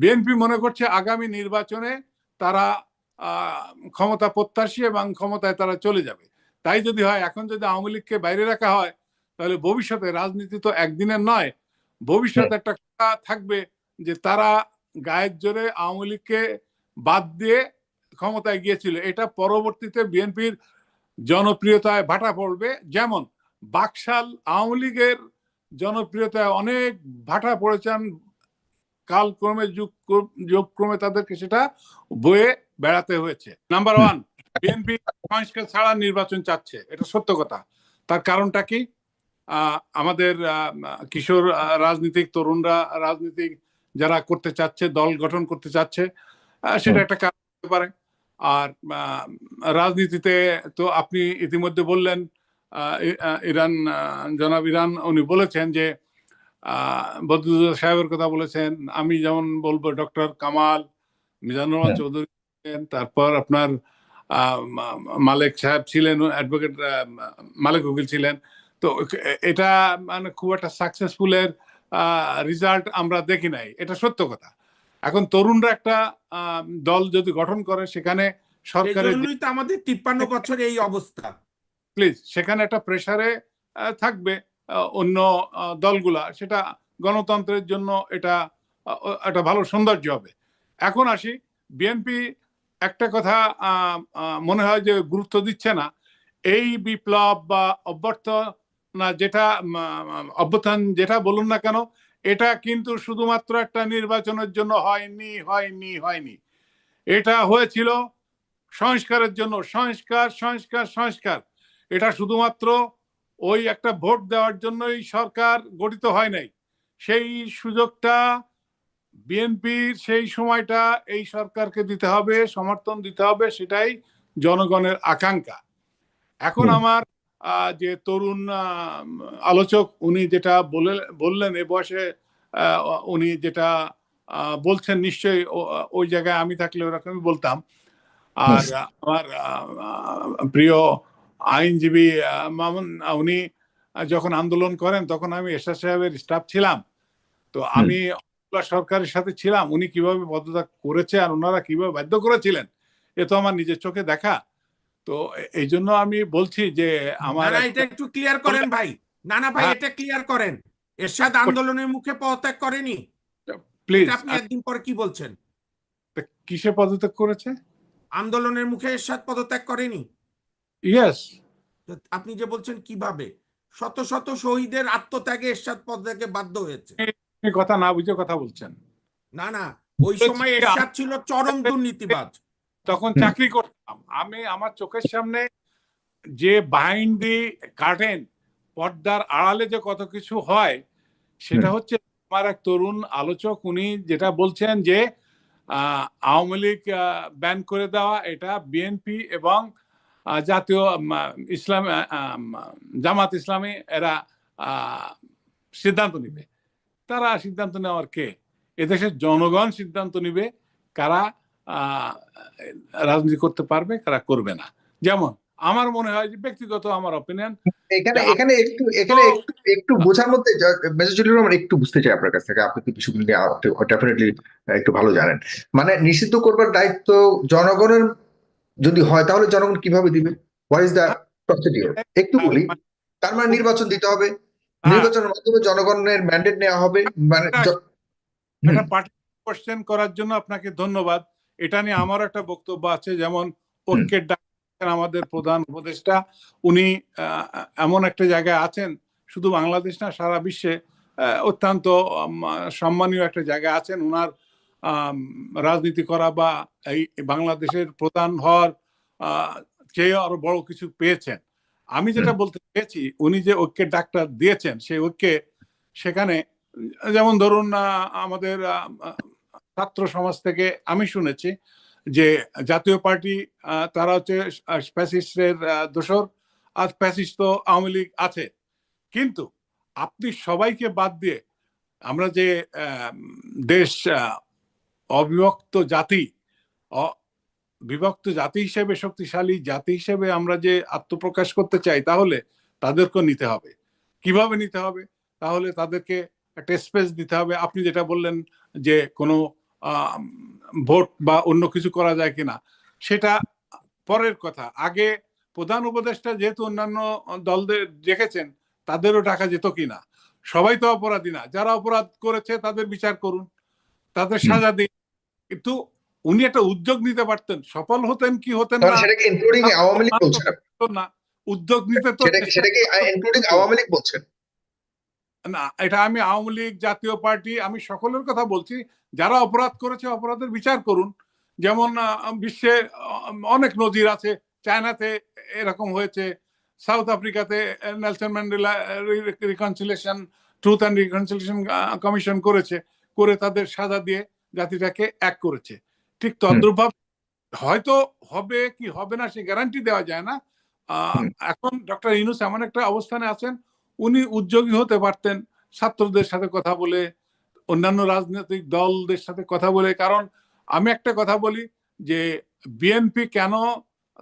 BNP মনে করছে আগামী নির্বাচনে তারা ক্ষমতা প্রত্যাশী এবং ক্ষমতায় তারা চলে যাবে। তাই যদি হয় এখন যদি আওয়ামী লীগকে বাইরে রাখা হয় তাহলে ভবিষ্যতে রাজনীতি তো একদিনের নয়। ভবিষ্যতে একটা থাকবে যে তারা গায়ের জোরে আওয়ামী লীগকে বাদ দিয়ে ক্ষমতায় গিয়েছিল। এটা পরবর্তীতে বিএনপির জনপ্রিয়তায় ভাটা পড়বে। যেমন বাকশাল আওয়ামী লীগের জনপ্রিয়তায় অনেক ভাটা পড়েছেন কালক্রমে যুগ যুগক্রমে তাদেরকে সেটা বয়ে বেড়াতে হয়েছে। নাম্বার ওয়ান বিএনপি সংস্কার ছাড়া নির্বাচন চাচ্ছে। এটা সত্য কথা। তার কারণটা কি? আমাদের কিশোর রাজনীতিক তরুণরা রাজনীতিক যারা করতে চাচ্ছে দল গঠন করতে চাচ্ছে সেটা একটা কারণ হতে পারে। আর রাজনীতিতে তো আপনি ইতিমধ্যে বললেন ইরান জনাব ইরান উনি বলেছেন যে আহ, বদরুদ্দোজা সাহেবের কথা বলেছেন। আমি যেমন বলব ডক্টর কামাল মিজানুর রহমান হ্যাঁ। চৌধুরী ছিলেন, তারপর আপনার মালেক সাহেব ছিলেন অ্যাডভোকেট মালেক উকিল ছিলেন। তো এটা মানে খুব একটা সাকসেসফুলের রেজাল্ট আমরা দেখি নাই। এটা সত্য কথা। এখন তরুণরা একটা আহ, দল যদি গঠন করে সেখানে সরকারের তো আমাদের তিপ্পান্ন বছর এই অবস্থা। প্লিজ সেখানে একটা প্রেসারে থাকবে। অন্য দলগুলা, সেটা গণতন্ত্রের জন্য এটা একটা ভালো সৌন্দর্য হবে। এখন আসি বিএনপি একটা কথা মনে হয় যে গুরুত্ব দিচ্ছে না। এই বিপ্লব বা অভ্যর্থনা যেটা অভ্যুত্থান যেটা বলুন না কেন, এটা কিন্তু শুধুমাত্র একটা নির্বাচনের জন্য হয়নি হয়নি হয়নি। এটা হয়েছিল সংস্কারের জন্য, সংস্কার সংস্কার সংস্কার। এটা শুধুমাত্র ওই একটা ভোট দেওয়ার জন্যই সরকার গঠিত হয় নাই। সেই সুযোগটা বিএনপির সেই সময়টা এই সরকারকে দিতে হবে সমর্থন দিতে হবে সেটাই জনগণের আকাঙ্ক্ষা। এখন আমার যে তরুণ আলোচক উনি যেটা বলে বললেন এ বয়সে উনি যেটা বলছেন নিশ্চয়ই ওই জায়গায় আমি থাকলে ওরকমই বলতাম। আর আমার প্রিয় আইনজীবী মামুন উনি যখন আন্দোলন করেন তখন আমি এরশাদ সাহেবের স্টাফ ছিলাম। তো আমি সরকারের সাথে ছিলাম। উনি কীভাবে পদত্যাগ করেছে আর ওনারা কীভাবে বাধ্য করেছিলেন এ তো আমার নিজের চোখে দেখা। তো এই জন্য আমি বলছি যে আমার এটা একটু ক্লিয়ার করেন ভাই। না না ভাই হ্যাঁ। এটা ক্লিয়ার করেন। এরশাদ আন্দোলনের মুখে পদত্যাগ করেনি। প্লিজ আপনি একদিন পরে কি বলছেন? কিসে পদত্যাগ করেছে? আন্দোলনের মুখে এরশাদ পদত্যাগ করেনি। ইয়েস আপনি যে বলছেন কীভাবে? শত শত শহীদের আত্মত্যাগে এরশাদ পদত্যাগে বাধ্য হয়েছে। কথা না বুঝে কথা বলছেন। না না ওই সময় এরশাদ ছিল চরম দুর্নীতিবাজ। তখন চাকরি করতাম। আমি আমার চোখের সামনে যে বাইন্ড দি কার্টেন পর্দার আড়ালে যে কত কিছু হয় সেটা হচ্ছে আমার এক তরুণ আলোচক উনি যেটা বলছেন যে আহ, আওয়ামী লীগ ব্যান করে দেওয়া এটা বিএনপি এবং জাতীয় ইসলাম জামাত ইসলামী এরা সিদ্ধান্ত নিবে। তারা সিদ্ধান্ত নেওয়ার কে? এদেশের জনগণ সিদ্ধান্ত নিবে কারা রাজনীতি করতে পারবে কারা করবে না। যেমন আমার মনে হয় যে ব্যক্তিগত আমার অপিনিয়ন এখানে এখানে একটু এখানে একটু একটু বোঝার মধ্যে মেজর রহমান একটু বুঝতে চাই আপনার কাছ থেকে আপনি কি বিষয়গুলো নিয়ে ডেফিনেটলি একটু ভালো জানেন। মানে নিষিদ্ধ করবার দায়িত্ব জনগণের যদি হয় তাহলে জনগণ কীভাবে দিবে? হোয়াট ইজ দ্য প্রসিডিওর একটু বলি তার মানে নির্বাচন দিতে হবে। হ্যাঁ, নির্বাচনের মাধ্যমে জনগণের ম্যান্ডেট নেওয়া হবে মানে কোশ্চেন করার জন্য আপনাকে ধন্যবাদ। এটা নিয়ে আমার একটা বক্তব্য আছে যেমন ঐক্যের আমাদের প্রধান উপদেষ্টা। উনি এমন একটা জায়গায় আছেন শুধু বাংলাদেশ না সারা বিশ্বে অত্যন্ত সম্মানীয় একটা জায়গায় আছেন। উনার আম, রাজনীতি করা বা এই বাংলাদেশের প্রধান হওয়ার চেয়ে আরও বড় কিছু পেয়েছেন। আমি যেটা বলতে চেয়েছি উনি যে ঐক্যের ডাক্তার দিয়েছেন সেই ঐক্যে সেখানে যেমন ধরুন আমাদের ছাত্র সমাজ থেকে আমি শুনেছি যে জাতীয় পার্টি তারা হচ্ছে স্প্যাসিস্টের দোসর আর স্প্যাসিস্ট তো আওয়ামী লীগ আছে। কিন্তু আপনি সবাইকে বাদ দিয়ে আমরা যে দেশ অবিভক্ত জাতি বিভক্ত জাতি হিসেবে শক্তিশালী জাতি হিসেবে আমরা যে আত্মপ্রকাশ করতে চাই তাহলে তাদেরকেও নিতে হবে। কীভাবে নিতে হবে? তাহলে তাদেরকে একটা স্পেস দিতে হবে। আপনি যেটা বললেন যে কোনো ভোট বা অন্য কিছু করা যায় কিনা সেটা পরের কথা। আগে প্রধান উপদেষ্টা যেহেতু অন্যান্য দলদের রেখেছেন তাদেরও টাকা যেত কিনা? সবাই তো অপরাধী না। যারা অপরাধ করেছে তাদের বিচার করুন তাদের সাজা দিন। কিন্তু উনি একটা উদ্যোগ নিতে পারতেন। সফল হতেন কি হতেন না সেটাকে ইনক্লুডিং আওয়ামী লীগ বলছেন না উদ্যোগ নিতে তো সেটাকে ইনক্লুডিং আওয়ামী লীগ বলছেন। না এটা আমি আওয়ামী লীগ জাতীয় পার্টি আমি সকলের কথা বলছি। যারা অপরাধ করেছে অপরাধের বিচার করুন। যেমন বিশ্বে অনেক নজির আছে। চায়নাতে এরকম হয়েছে। South আফ্রিকাতে Nelson Mandela reconciliation truth and reconciliation commission করেছে। করে তাদের সাজা দিয়ে জাতিটাকে এক করেছে। ঠিক তদ্রুপভাবে হয়তো হবে কি হবে না সে গ্যারান্টি দেওয়া যায় না। এখন ডক্টর ইনুস এমন একটা অবস্থানে আছেন উনি উদ্যোগী হতে পারতেন ছাত্রদের সাথে কথা বলে অন্যান্য রাজনৈতিক দলদের সাথে কথা বলে। কারণ আমি একটা কথা বলি যে বিএনপি কেন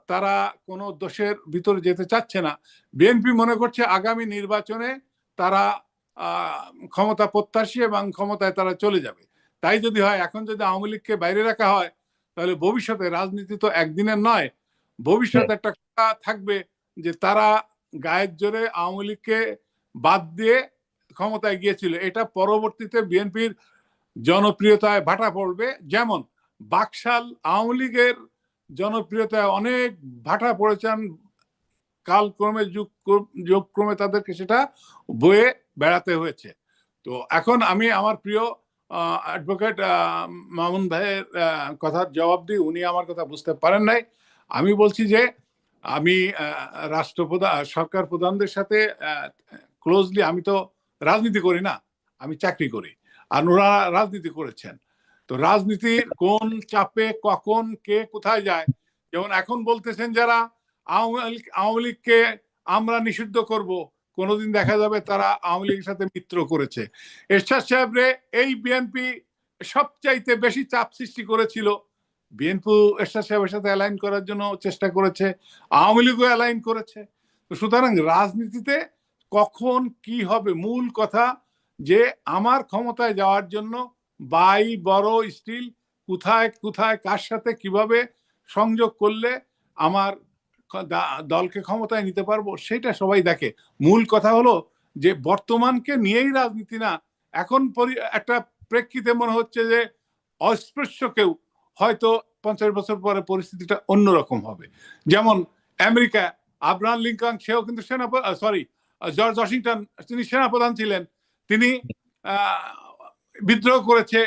তারা কোনো দোষের ভিতরে যেতে চাচ্ছে না? বিএনপি মনে করছে আগামী নির্বাচনে তারা ক্ষমতা প্রত্যাশী এবং ক্ষমতায় তারা চলে যাবে। তাই যদি হয় এখন যদি আওয়ামী লীগকে বাইরে রাখা হয় তাহলে ভবিষ্যতে রাজনীতি তো একদিনের নয়। ভবিষ্যতে একটা কথা থাকবে যে তারা গায়ের জোরে আওয়ামী লীগকে বাদ দিয়ে ক্ষমতায় গিয়েছিল। এটা পরবর্তীতে বিএনপির জনপ্রিয়তায় ভাটা পড়বে। যেমন বাকশাল আওয়ামী লীগের জনপ্রিয়তায় অনেক ভাটা পড়েছেন। কালক্রমে যুগ যুগক্রমে তাদেরকে সেটা বয়ে বেড়াতে হয়েছে। তো এখন আমি আমার প্রিয় অ্যাডভোকেট মামুন ভাইয়ের কথার জবাব দিই উনি আমার কথা বুঝতে পারেন নাই। আমি বলছি যে, আমি রাষ্ট্রপ্রধান সরকার প্রধানদের সাথে ক্লোজলি আমি তো রাজনীতি করি না, আমি চাকরি করি। আর ওরা রাজনীতি করেছেন। তো রাজনীতির কোন চাপে, কখন, কে কোথায় যায়? যেমন এখন বলতেছেন যারা আওয়ামী লীগকে আমরা নিষিদ্ধ করব কোনোদিন দেখা যাবে তারা আওয়ামী লীগের সাথে মিত্র করেছে। এরশাদ সাহেব রে এই বিএনপি সবচাইতে বেশি চাপ সৃষ্টি করেছিল। বিএনপি এরশাদ সাহেবের সাথে অ্যালাইন করার জন্য চেষ্টা করেছে, আওয়ামী লীগও অ্যালাইন করেছে। তো সুতরাং রাজনীতিতে কখন কি হবে মূল কথা যে আমার ক্ষমতায় যাওয়ার জন্য বাই, বড় স্টিল কোথায় কোথায়, কার সাথে কীভাবে সংযোগ করলে আমার দলকে ক্ষমতায় নিতে পারব, সেটা সবাই দেখে। মূল কথা হলো যে, বর্তমানকে নিয়েই রাজনীতি না, এখন একটা প্রেক্ষিতে মনে হচ্ছে যে, অস্পৃশ্য কেউ হয়তো পঞ্চাশ বছর পরে পরিস্থিতিটা অন্যরকম হবে। যেমন আমেরিকা, আব্রাহাম লিঙ্কন, সেও কিন্তু সেনা সরি জর্জ ওয়াশিংটন, তিনি সেনাপ্রধান ছিলেন। তিনি বিদ্রোহ করেছে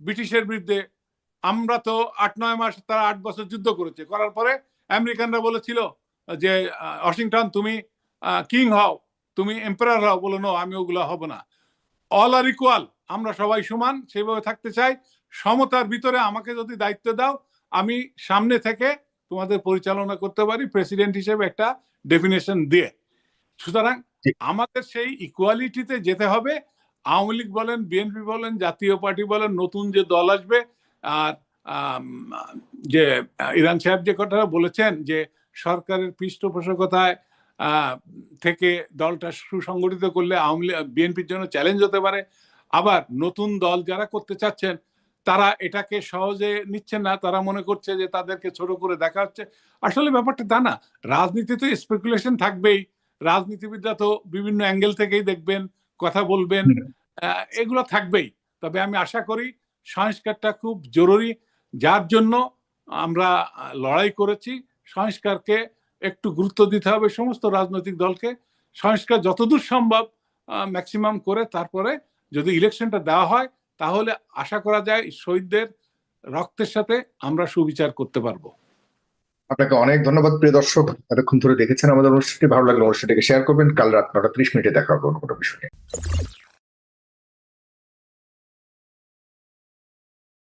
ব্রিটিশের বিরুদ্ধে। আমরা তো আট, নয় মাস, তারা আট বছর যুদ্ধ করেছে। করার পরে আমেরিকানরা বলেছিল যে ওয়াশিংটন তুমি কিং হও তুমি এম্পায়ার হও। বলো নো আমি ওগুলো হব না। অল আর ইকুয়াল আমরা সবাই সমান সেইভাবে থাকতে চাই। সমতার ভিতরে আমাকে যদি দায়িত্ব দাও আমি সামনে থেকে তোমাদের পরিচালনা করতে পারি প্রেসিডেন্ট হিসেবে একটা ডেফিনেশন দিয়ে। সুতরাং আমাদের সেই ইকুয়ালিটিতে যেতে হবে। আওয়ামী লীগ বলেন বিএনপি বলেন জাতীয় পার্টি বলেন নতুন যে দল আসবে আর যে ইরান সাহেব যে কথাটা বলেছেন যে সরকারের পৃষ্ঠপোষকতায় থেকে দলটা সুসংগঠিত করলে আওয়ামী বিএনপির জন্য চ্যালেঞ্জ হতে পারে। আবার নতুন দল যারা করতে চাচ্ছেন তারা এটাকে সহজে নিচ্ছেন না। তারা মনে করছে যে তাদেরকে ছোট করে দেখা হচ্ছে। আসলে ব্যাপারটা তা না। রাজনীতি রাজনীতিতে স্পেকুলেশন থাকবেই। রাজনীতিবিদরা তো বিভিন্ন অ্যাঙ্গেল থেকেই দেখবেন কথা বলবেন এগুলো থাকবেই। তবে আমি আশা করি সংস্কারটা খুব জরুরি। যার জন্য আমরা লড়াই করেছি, সংস্কারকে একটু গুরুত্ব দিতে হবে সমস্ত রাজনৈতিক দলকে। সংস্কার যতদূর সম্ভব ম্যাক্সিমাম করে তারপরে যদি ইলেকশনটা দেওয়া হয়, তাহলে আশা করা যায় শহীদদের রক্তের সাথে আমরা সুবিচার করতে পারব। আপনাকে অনেক ধন্যবাদ প্রিয় দর্শক। এতক্ষণ ধরে দেখেছেন আমাদের অনুষ্ঠানটি। ভালো লাগলে অনুষ্ঠানটিকে শেয়ার করবেন। কাল রাত নটা ত্রিশ মিনিটে দেখা হবে অন্য কোনো বিষয়।